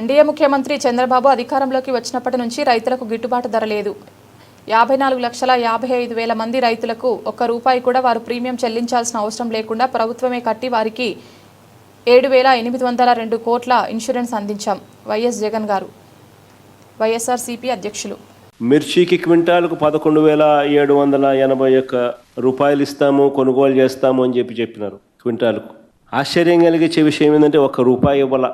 NDA ముఖ్యమంత్రి చంద్రబాబు అధికారంలోకి వచ్చినప్పటి నుంచి రైతులకు గిట్టుబాటు ధర లేదు. యాభై నాలుగు లక్షల యాభై ఐదు వేల మంది రైతులకు ఒక్క రూపాయి కూడా వారు ప్రీమియం చెల్లించాల్సిన అవసరం లేకుండా ప్రభుత్వమే కట్టి వారికి ఏడు వేల ఎనిమిది వందల రెండు కోట్ల ఇన్సూరెన్స్ అందించాం. వైఎస్ జగన్ గారు. వైఎస్ఆర్సీపీ అధ్యక్షులు. మిర్చికి క్వింటాలకు పదకొండు వేల ఏడు వందల ఎనభై ఒక్క రూపాయలు ఇస్తాము కొనుగోలు చేస్తాము అని చెప్పి చెప్పినారు క్వింటాలకు. ఆశ్చర్యం కలిగించే విషయం ఏంటంటే ఒక్క రూపాయి ఇవ్వాల.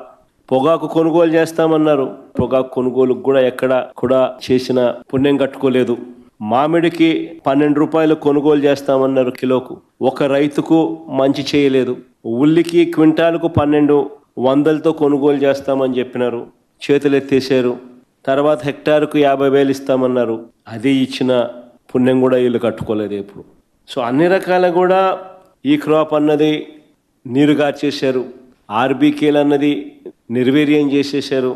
పొగాకు కొనుగోలు చేస్తామన్నారు. పొగాకు కొనుగోలుకు కూడా ఎక్కడ కూడా చేసిన పుణ్యం కట్టుకోలేదు. మామిడికి పన్నెండు రూపాయలు కొనుగోలు చేస్తామన్నారు కిలోకు. ఒక రైతుకు మంచి చేయలేదు. ఉల్లికి క్వింటాలకు పన్నెండు వందలతో కొనుగోలు చేస్తామని చెప్పినారు. చేతులు ఎత్తేసారు తర్వాత హెక్టార్కు యాభై వేలు ఇస్తామన్నారు. అది ఇచ్చిన పుణ్యం కూడా వీళ్ళు కట్టుకోలేదు ఇప్పుడు సో అన్ని రకాల కూడా ఈ క్రాప్ అన్నది నీరు గార్చేశారు ఆర్బీకేలు అన్నది నిర్వీర్యం చేసేశారు.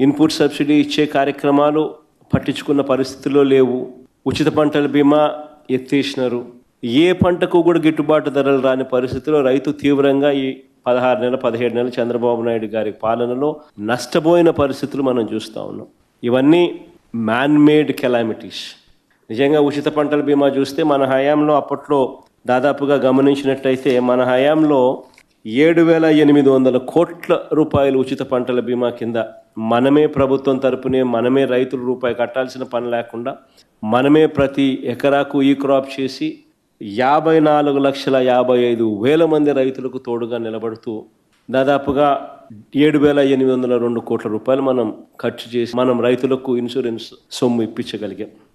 ఇన్పుట్ సబ్సిడీ ఇచ్చే కార్యక్రమాలు పట్టించుకున్న పరిస్థితుల్లో లేవు. ఉచిత పంటల బీమా ఎత్తేసినారు. ఏ పంటకు కూడా గిట్టుబాటు ధరలు రాని పరిస్థితిలో రైతు తీవ్రంగా ఈ పదహారు నెలల పదిహేడు నెలల చంద్రబాబు నాయుడు గారి పాలనలో నష్టపోయిన పరిస్థితులు మనం చూస్తూ ఉన్నాం. ఇవన్నీ మ్యాన్ మేడ్ కెలామిటీస్ నిజంగా ఉచిత పంటల బీమా చూస్తే మన హయాంలో అప్పట్లో దాదాపుగా గమనించినట్లయితే మన హయాంలో ఏడు వేల ఎనిమిది వందల కోట్ల రూపాయలు ఉచిత పంటల బీమా కింద మనమే ప్రభుత్వం తరపునే మనమే రైతులు రూపాయి కట్టాల్సిన పని లేకుండా మనమే ప్రతి ఎకరాకు ఈ క్రాప్ చేసి యాభై నాలుగు లక్షల యాభై ఐదు వేల మంది రైతులకు తోడుగా నిలబడుతూ దాదాపుగా ఏడు వేల ఎనిమిది వందల రెండు కోట్ల రూపాయలు మనం ఖర్చు చేసి మనం రైతులకు ఇన్సూరెన్స్ సొమ్ము ఇప్పించగలిగాం.